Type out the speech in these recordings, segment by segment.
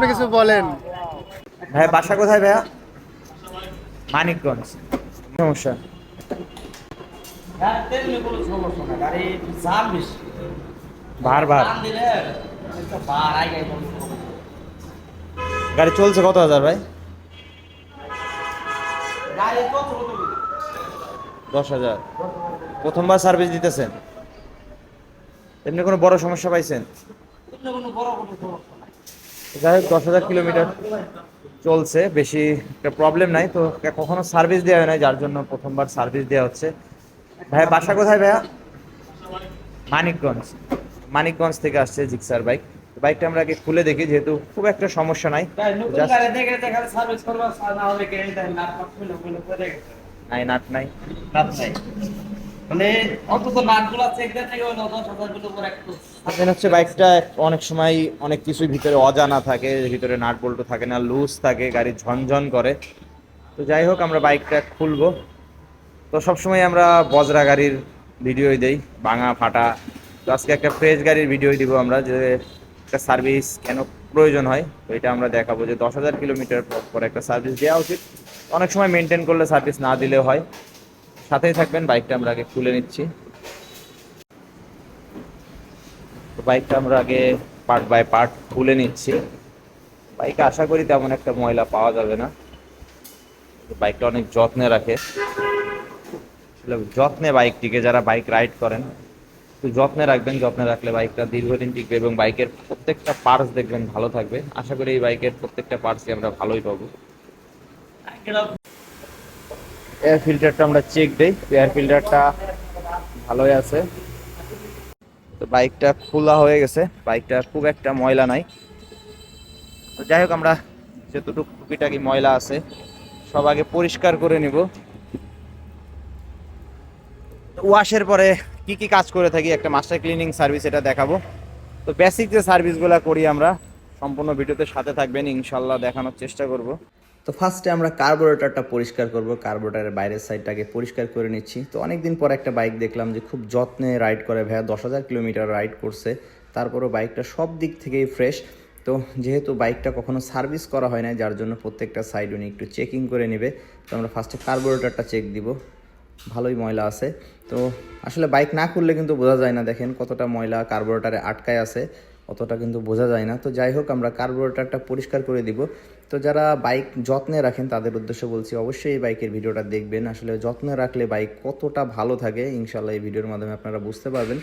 আপনি কিছু বলেন। ভাই, বাসা কোথায় ভাইয়া? মানিকগঞ্জ। সমস্যা? না গাড়ি চলছে কত হাজার ভাই? দশ হাজার। প্রথমবার সার্ভিস দিতেছেন। এমনি কোনো বড় সমস্যা পাইছেন? কোনো বড় সমস্যা যাই হোক দশ হাজার কিলোমিটার চলছে বেশি একটা প্রবলেম নাই। তো কখনো সার্ভিস দেওয়া হয় নাই যার জন্য প্রথমবার সার্ভিস দেওয়া হচ্ছে। ভাই বাসা কোথায় ভাইয়া? মানিকগঞ্জ। মানিকগঞ্জ থেকে আসছে জিক্সার বাইক। বাইকটা আমরা আগে খুলে দেখি যেহেতু খুব একটা সমস্যা নাই। নাই নাট নাই। নাট নাই। মানে অন্তত নাটগুলো চেক দেয় থেকে হলো দশ হাজারগুলো করে একটু হচ্ছে বাইকটা অনেক সময় অনেক কিছুই ভিতরে অজানা থাকে ভিতরে নাট বল্টু থাকে না লুজ থাকে গাড়ি ঝনঝন করে। তো যাই হোক আমরা বাইকটা খুলবো। তো সবসময় আমরা বজরা গাড়ির ভিডিওই দেই ভাঙা ফাটা। তো আজকে একটা ফ্রেশ গাড়ির ভিডিওই দিব আমরা যে একটা সার্ভিস কেন প্রয়োজন হয় তো এটা আমরা দেখাবো যে দশ হাজার কিলোমিটার পর একটা সার্ভিস দেওয়া উচিত। অনেক সময় মেনটেন করলে সার্ভিস না দিলেও হয়। সাথেই থাকবেন, বাইকটা আমরা আগে খুলে নিচ্ছি। বাইকটা আমরা আগে পার্ট বাই পার্ট খুলে নিচ্ছি। বাইকে আশা করি তেমন একটা ময়লা পাওয়া যাবে না। বাইকটা অনেক যত্নে রাখে। যত্নে বাইকটিকে, যারা বাইক রাইড করেন, একটু যত্নে রাখবেন, যত্নে রাখলে বাইকটা দীর্ঘদিন টিকবে এবং বাইকের প্রত্যেকটা পার্টস দেখবেন ভালো থাকবে। আশা করি এই বাইকের প্রত্যেকটা পার্টসই আমরা ভালোই পাবো। এয়ার ফিল্টারটা আমরা চেক দেই। এয়ার ফিল্টারটা ভালোই আছে। তো বাইকটা খোলা হয়ে গেছে। বাইকটা খুব একটা ময়লা নাই। তো যাই হোক, আমরা যতটুকু টুকিটাকি ময়লা আছে, সব আগে পরিষ্কার করে নিব। ওয়াশের পরে কি কি কাজ করে থাকি, একটা মাস্টার ক্লিনিং সার্ভিস এটা দেখাবো। তো বেসিক যে সার্ভিসগুলো করি আমরা, সম্পূর্ণ ভিডিওতে সাথে থাকবেন, ইনশাল্লাহ দেখানোর চেষ্টা করব। তো ফার্স্টে আমরা কার্বোরেটরটা পরিষ্কার করব। কার্বোরেটরের বাইরের সাইডটাকে পরিষ্কার করে নিচ্ছি। তো অনেক দিন পর একটা বাইক দেখলাম যে খুব যত্নে রাইড করে ভাইয়া, দশ হাজার কিলোমিটার রাইড করছে। তারপরও বাইকটা সব দিক থেকেই ফ্রেশ তো যেহেতু বাইকটা কখনো সার্ভিস করা হয় না যার জন্য প্রত্যেকটা সাইড উনি একটু চেকিং করে নেবে। তো আমরা ফার্স্টে কার্বোরেটরটা চেক দিব। ভালোই ময়লা আছে। তো আসলে বাইক না করলে কিন্তু বোঝা যায় না। দেখেন কতটা ময়লা কার্বোরেটারে আটকায় আছে। অতটা কিন্তু বোঝা যায় না। তো যাই হোক, আমরা কার্বোরেটারটা পরিষ্কার করে দিব। তো যারা বাইক যত্নে রাখেন, তাদের উদ্দেশ্যে বলছি অবশ্যই এই বাইকের ভিডিওটা দেখবেন। আসলে যত্নে রাখলে বাইক কতটা ভালো থাকে ইনশাল্লাহ এই ভিডিওর মাধ্যমে আপনারা বুঝতে পারবেন।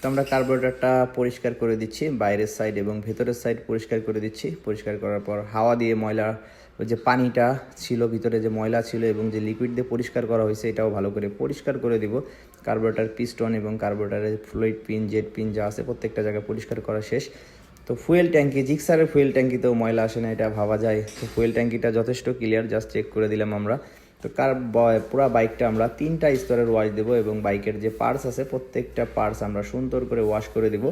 তো আমরা কার্বোরেটারটা পরিষ্কার করে দিচ্ছি, বাইরের সাইড এবং ভেতরের সাইড পরিষ্কার করে দিচ্ছি। পরিষ্কার করার পর হাওয়া দিয়ে ময়লা ওই যে পানিটা ছিল, ভিতরে যে ময়লা ছিল এবং যে লিকুইড দিয়ে পরিষ্কার করা হয়েছে, এটাও ভালো করে পরিষ্কার করে দিব। কার্বোরেটার পিস্টন এবং কার্বোরেটারের ফ্লুইড পিন জেট পিন যা আছে প্রত্যেকটা জায়গায় পরিষ্কার করা শেষ। তো ফুয়েল ট্যাঙ্কি জিক্সারের ফুয়েল ট্যাঙ্কিতেও ময়লা আসে না, এটা ভাবা যায়। তো ফুয়েল ট্যাঙ্কিটা যথেষ্ট ক্লিয়ার জাস্ট চেক করে দিলাম আমরা। তো কার পুরা বাইকটা আমরা তিনটা স্তরের ওয়াশ দেবো এবং বাইকের যে পার্টস আছে, প্রত্যেকটা পার্টস আমরা সুন্দর করে ওয়াশ করে দেবো।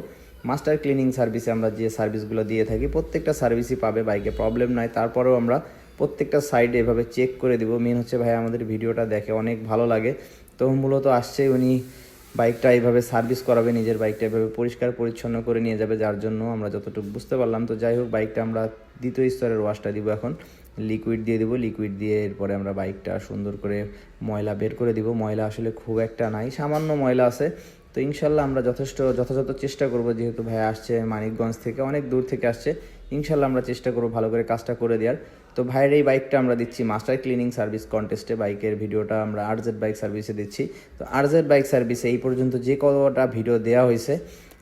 মাস্টার ক্লিনিং সার্ভিসে আমরা যে সার্ভিসগুলো দিয়ে থাকি, প্রত্যেকটা সার্ভিসই পাবে, বাইকে প্রবলেম নাই। তারপরেও আমরা প্রত্যেকটা সাইডে এভাবে চেক করে দিব। মেন হচ্ছে ভাই, আমাদের ভিডিওটা দেখে অনেক ভালো লাগে। তো মূলত আসছে উনি বাইকটা এইভাবে সার্ভিস করাবে, নিজের বাইকটা এভাবে পরিষ্কার, পরিচ্ছন্ন করে নিয়ে যাবে। যার জন্য আমরা যতটুকু বুঝতে পারলাম। তো যাই হোক, বাইকটা আমরা দ্বিতীয় স্তরের ওয়াশটা দিব এখন। লিকুইড দিয়ে দিব। লিকুইড দিয়ে এরপরে আমরা বাইকটা সুন্দর করে ময়লা বের করে দিব। ময়লা আসলে খুব একটা নাই। সামান্য ময়লা আছে। তো ইনশাল্লাহ আমরা যথেষ্ট, যথাযথ চেষ্টা করব, যেহেতু ভাই আসছে মানিকগঞ্জ থেকে, অনেক দূর থেকে আসছে। ইনশাল্লাহ আমরা চেষ্টা করব ভালো করে কাজটা করে দেওয়ার। তো ভাইয়ের এই বাইকটা আমরা দিচ্ছি মাস্টার ক্লিনিং সার্ভিস কন্টেস্টে বাইকের ভিডিওটা আমরা আরজেড বাইক সার্ভিসে দিচ্ছি। তো আরজেড বাইক সার্ভিসে এই পর্যন্ত যে কতটা ভিডিও দেওয়া হয়েছে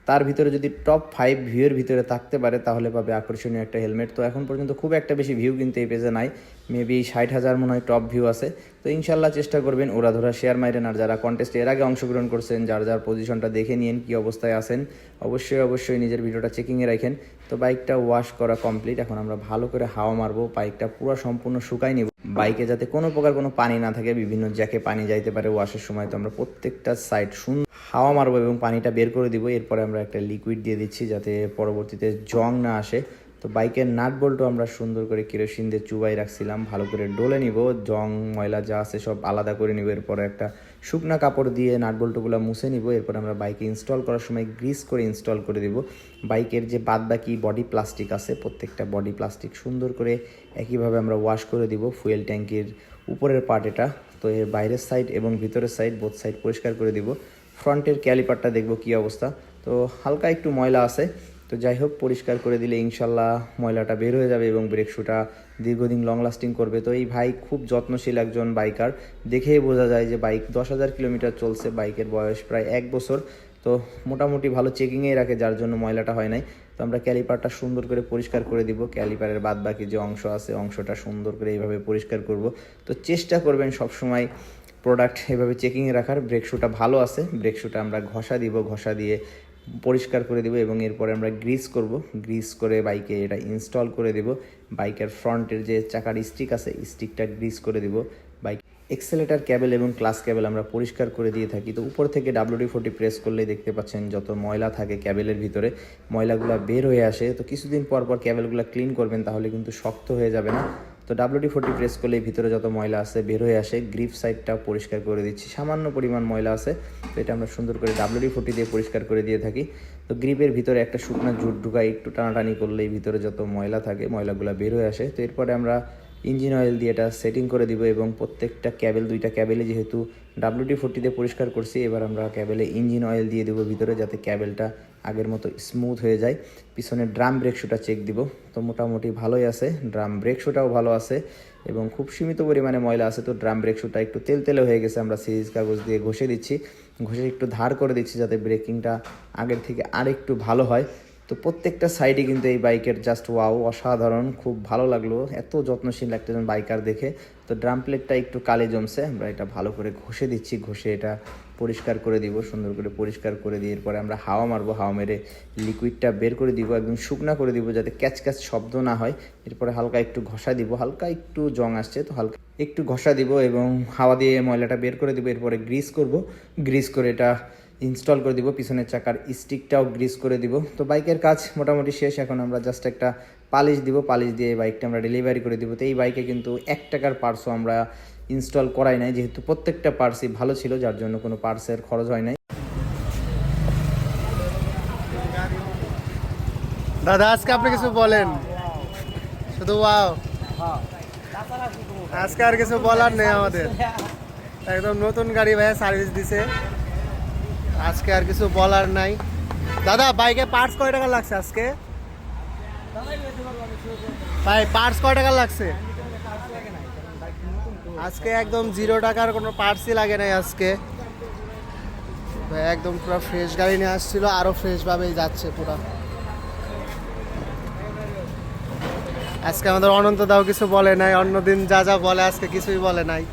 তার ভিতরে যদি টপ ফাইভ ভিউয়ের ভিতরে থাকতে পারে, তাহলে পাবে আকর্ষণীয় একটা হেলমেট তো এখন পর্যন্ত খুব একটা বেশি ভিউ কিন্তু এই পেজে নাই। মেবি ষাট হাজার মনে হয় টপ ভিউ আছে। তো ইনশাল্লাহ চেষ্টা করবেন ওরা ধরা শেয়ার মাইরেন। আর যারা কন্টেস্টে এর আগে অংশগ্রহণ করছেন, যার যার পজিশনটা দেখে নিন কী অবস্থায় আছেন, অবশ্যই অবশ্যই নিজের ভিডিওটা চেকিংয়ে রাখেন। তো বাইকটা ওয়াশ করা কমপ্লিট এখন আমরা ভালো করে হাওয়া মারবো বাইকটা পুরো সম্পূর্ণ শুকাই নিব। বাইকে যাতে কোনো প্রকার কোনো পানি না থাকে, বিভিন্ন জ্যাকে পানি যাইতে পারে ওয়াশের সময়। তো আমরা প্রত্যেকটা সাইড সুন্দর হাওয়া মারবো এবং পানিটা বের করে দিব। এরপরে আমরা একটা লিকুইড দিয়ে দিচ্ছি যাতে পরবর্তীতে জং না আসে। তো বাইকের নাট বল্টু আমরা সুন্দর করে কেরোসিন দিয়ে চুবাই রাখছিলাম। ভালো করে ডলে নিব। জং, ময়লা যা আছে সব আলাদা করে নিব। এরপরে একটা শুকনা কাপড় দিয়ে নাট বল্টুগুলো মুছে নিব। এরপর আমরা বাইকে ইনস্টল করার সময় গ্রিস করে ইনস্টল করে দিব। বাইকের যে বাদ বাকি বডি প্লাস্টিক আছে, প্রত্যেকটা বডি প্লাস্টিক সুন্দর করে একইভাবে আমরা ওয়াশ করে দিব ফুয়েল ট্যাঙ্কির উপরের পার্ট এটা। তো এর বাইরের সাইড এবং ভিতরের সাইড বোথ সাইড পরিষ্কার করে দিব। ফ্রন্টের ক্যালিপারটা দেখব কি অবস্থা। তো হালকা একটু ময়লা আছে। তো যাই হোক, পরিষ্কার করে দিলে ইনশাল্লাহ ময়লাটা বের হয়ে যাবে এবং ব্রেক শুটা দীর্ঘদিন লং লাস্টিং করবে। তো এই ভাই খুব যত্নশীল একজন বাইকার দেখেই বোঝা যায় যে বাইক দশ হাজার কিলোমিটার চলছে বাইকের বয়স প্রায় এক বছর। তো মোটামুটি ভালো চেকিংয়েই রাখে, যার জন্য ময়লাটা হয় নাই। তো আমরা ক্যালিপারটা সুন্দর করে পরিষ্কার করে দিব। ক্যালিপারের বাদ বাকি যে অংশ আছে, অংশটা সুন্দর করে এইভাবে পরিষ্কার করব। তো চেষ্টা করবেন সবসময় প্রোডাক্ট এভাবে চেকিংয়ে রাখার ব্রেক শুটা ভালো আছে। ব্রেক শুটা আমরা ঘষা দিব, ঘষা দিয়ে পরিষ্কার করে দিব এবং এরপরে আমরা গ্রিস করব। গ্রিস করে বাইকে এটা ইনস্টল করে দিব। বাইকের ফ্রন্টের যে চাকার স্টিক আছে স্টিকটা গ্রিস করে দিব। বাইক এক্সেলেটার ক্যাবেল এবং ক্লাস ক্যাবেল আমরা পরিষ্কার করে দিয়ে থাকি। তো উপর থেকে ডাব্লিউডি ফোর্টি প্রেস করলেই দেখতে পাচ্ছেন যত ময়লা থাকে ক্যাবেলের ভিতরে, ময়লাগুলো বের হয়ে আসে। তো কিছুদিন পর পর ক্যাবেলগুলো ক্লিন করবেন তাহলে কিন্তু শক্ত হয়ে যাবে না। তো ডাব্লিউডি ফোর্টি প্রেস করলে ভিতরে যত ময়লা আছে বের হয়ে আসে গ্রিপ সাইডটা পরিষ্কার করে দিচ্ছি। সামান্য পরিমাণ ময়লা আছে, তো এটা আমরা সুন্দর করে ডাব্লিউডি ফোর্টি দিয়ে পরিষ্কার করে দিয়ে থাকি। তো গ্রিপের ভিতরে একটা শুকনো জুট ঢুকাই, একটু টানাটানি করলেই ভিতরে যত ময়লা থাকে, ময়লাগুলো বের হয়ে আসে। তো এরপরে আমরা ইঞ্জিন অয়েল দিয়ে এটা সেটিং করে দিব এবং প্রত্যেকটা ক্যাবেল দুইটা ক্যাবেলে যেহেতু ডাব্লিউডি ফোর্টি দিয়ে পরিষ্কার করছি, এবার আমরা ক্যাবেলে ইঞ্জিন অয়েল দিয়ে দেবো ভিতরে যাতে ক্যাবেলটা আগের মতো স্মুথ হয়ে যায়। পিছনে ড্রাম ব্রেক শুটা চেক দিব। তো মোটামুটি ভালোই আছে। ড্রাম ব্রেক শুটাও ভালো আছে এবং খুব সীমিত পরিমাণে ময়লা আছে। তো ড্রাম ব্রেক শুটা একটু তেল তেলে হয়ে গেছে। আমরা সিরিজ কাগজ দিয়ে ঘষে দিচ্ছি। ঘষে একটু ধার করে দিচ্ছি যাতে ব্রেকিংটা আগের থেকে আরেকটু ভালো হয়। তো প্রত্যেকটা সাইডে কিন্তু এই বাইকের জাস্ট ওয়াও অসাধারণ। খুব ভালো লাগল। এত যত্নশীল একজন বাইকার দেখে। তো ড্রাম প্লেটটা একটু কালে জমছে। আমরা এটা ভালো করে ঘষে দিচ্ছি। ঘষে এটা পরিষ্কার করে দিব, সুন্দর করে পরিষ্কার করে দিয়ে এরপরে আমরা হাওয়া মারবো, হাওয়া মেরে লিকুইডটা বের করে দিব একদম শুকনা করে দিব যাতে ক্যাচ ক্যাচ শব্দ না হয়। এরপরে হালকা একটু ঘষা দিব, হালকা একটু জং আসছে তো হালকা একটু ঘষা দিব এবং হাওয়া দিয়ে ময়লাটা বের করে দিব, এরপরে গ্রিস করব। গ্রিস করে এটা ইনস্টল করে দিব, পিছনের চাকার স্টিকটাও গ্রিস করে দিব। তো বাইকের কাজ মোটামুটি শেষ, এখন আমরা জাস্ট একটা পালিশ দিব, পালিশ দিয়ে বাইকটা আমরা ডেলিভারি করে দিব। তো এই বাইকে কিন্তু এক টাকার পার্টসও আমরা ইনস্টল করাই নাই, যেহেতু প্রত্যেকটা পার্টসই ভালো ছিল, যার জন্য কোনো পার্টসের খরচ হয় নাই। দাদা, আজকে আপনি কিছু বলেন। শুধু ওয়াও আজকে আর কিছু বলার নেই আমাদের। একদম নতুন গাড়ি ভাইয়া সার্ভিস দিছে। আজকে আর কিছু বলার নাই। দাদা বাইকে পার্টস কয় টাকা লাগছে আজকে? ভাই পার্টস কয় টাকা লাগছে? আজকে একদম জিরো টাকার কোনো পার্সি লাগে নাই আজকে। একদম পুরো ফ্রেশ গাড়ি নিয়ে আসছিল আরও ফ্রেশভাবেই যাচ্ছে পুরো। আজকে আমাদের অনন্ত দাও কিছু বলে নাই, অন্যদিন যা যা বলে, আজকে কিছুই বলে নাই।